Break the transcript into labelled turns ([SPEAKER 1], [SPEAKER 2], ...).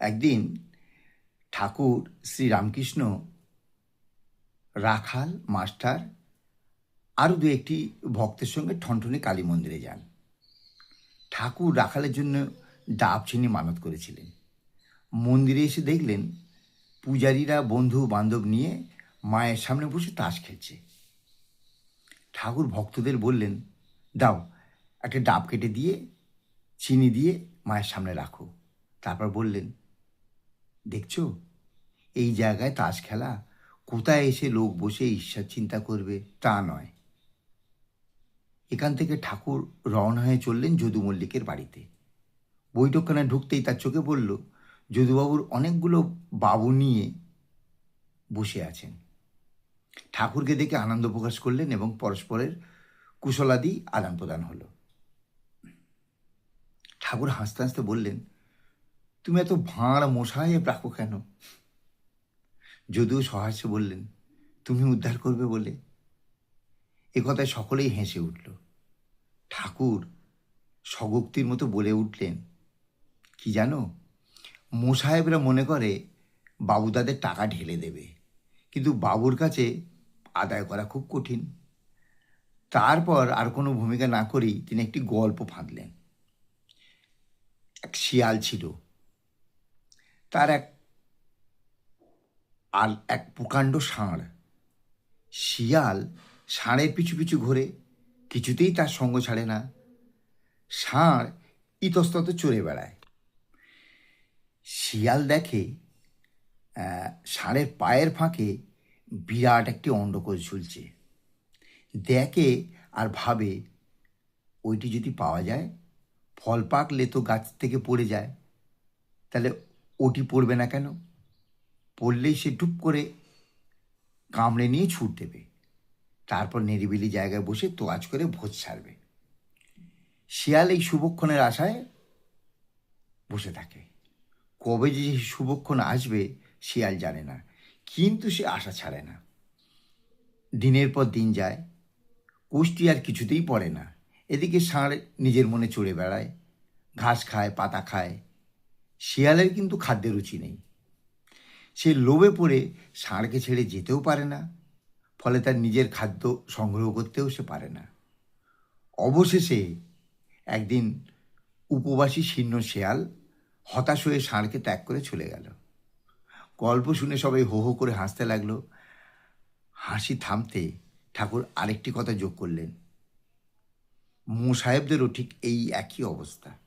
[SPEAKER 1] একদিন ঠাকুর শ্রীরামকৃষ্ণ রাখাল মাস্টার আরও দু একটি ভক্তের সঙ্গে ঠনঠনে কালী মন্দিরে যান। ঠাকুর রাখালের জন্য ডাব চিনি মানত করেছিলেন। মন্দিরে এসে দেখলেন পূজারীরা বন্ধু বান্ধব নিয়ে মায়ের সামনে বসে তাস খেলছে। ঠাকুর ভক্তদের বললেন, দাও, একটা ডাব কেটে দিয়ে, চিনি দিয়ে মায়ের সামনে রাখো। তারপর বললেন দেখছ? এই জায়গায় তাস খেলা, কোথায় এসে লোক বসে ঈশ্বর চিন্তা করবে তা নয়। এখান থেকে ঠাকুর রওনা হয়ে চললেন যদু মল্লিকের বাড়িতে। বৈঠকখানে ঢুকতেই তার চোখে পড়ল যদুবাবুর অনেকগুলো বাবু নিয়ে বসে আছেন। ঠাকুরকে দেখে আনন্দ প্রকাশ করলেন এবং পরস্পরের কুশলাদি আদান প্রদান হলো। ঠাকুর হাসতে হাসতে বললেন তুমি এত ভাঁড় মশায় রাখো কেন? যদিও সহাস্যে বললেন, তুমি উদ্ধার করবে বলে। এ কথায় সকলেই হেসে উঠল। ঠাকুর স্বগক্তির মতো বলে উঠলেন, কি জানো মোসাহেবরা মনে করে বাবু তাদের টাকা ঢেলে দেবে, কিন্তু বাবুর কাছে আদায় করা খুব কঠিন। তারপর আর কোনো ভূমিকা না করেই তিনি একটি গল্প ফাঁদলেন। এক শিয়াল ছিল তার এক আর এক প্রকাণ্ড ষাঁড়। শিয়াল ষাঁড়ের পিছু পিছু ঘোরে, কিছুতেই তার সঙ্গ ছাড়ে না। ষাঁড় ইতস্তত চড়ে বেড়ায়। শিয়াল দেখে ষাঁড়ের পায়ের ফাঁকে বিরাট একটি অন্ডকোষ ঝুলছে। দেখে আর ভাবে, ওইটি যদি পাওয়া যায়, ফল পাকলে তো গাছ থেকে পড়ে যায়। তাহলে ওটি পড়বে না কেন? পড়লেই সে টুপ করে কামড়ে নিয়ে ছুট দেবে। তারপর নিরিবিলি জায়গায় বসে তোয়াজ করে ভোজ ছাড়বে। শিয়াল এই শুভক্ষণের আশায় বসে থাকে। কবে যে শুভক্ষণ আসবে শিয়াল জানে না, কিন্তু সে আশা ছাড়ে না। দিনের পর দিন যায়, কুষ্টি আর কিছুতেই পড়ে না। এদিকে ষাঁড় নিজের মনে চড়ে বেড়ায়, ঘাস খায়, পাতা খায় শিয়ালের কিন্তু খাদ্যের রুচি নেই। সে লোভে পড়ে ষাঁড়কে ছেড়ে যেতেও পারে না, ফলে তার নিজের খাদ্য সংগ্রহ করতেও সে পারে না। অবশেষে একদিন উপবাসী শীর্ণ শেয়াল হতাশ হয়ে ষাঁড়কে ত্যাগ করে চলে গেল। গল্প শুনে সবাই হো হো করে হাসতে লাগল। হাসি থামতে ঠাকুর আরেকটি কথা যোগ করলেন। মো সাহেবদেরও ঠিক এই একই অবস্থা।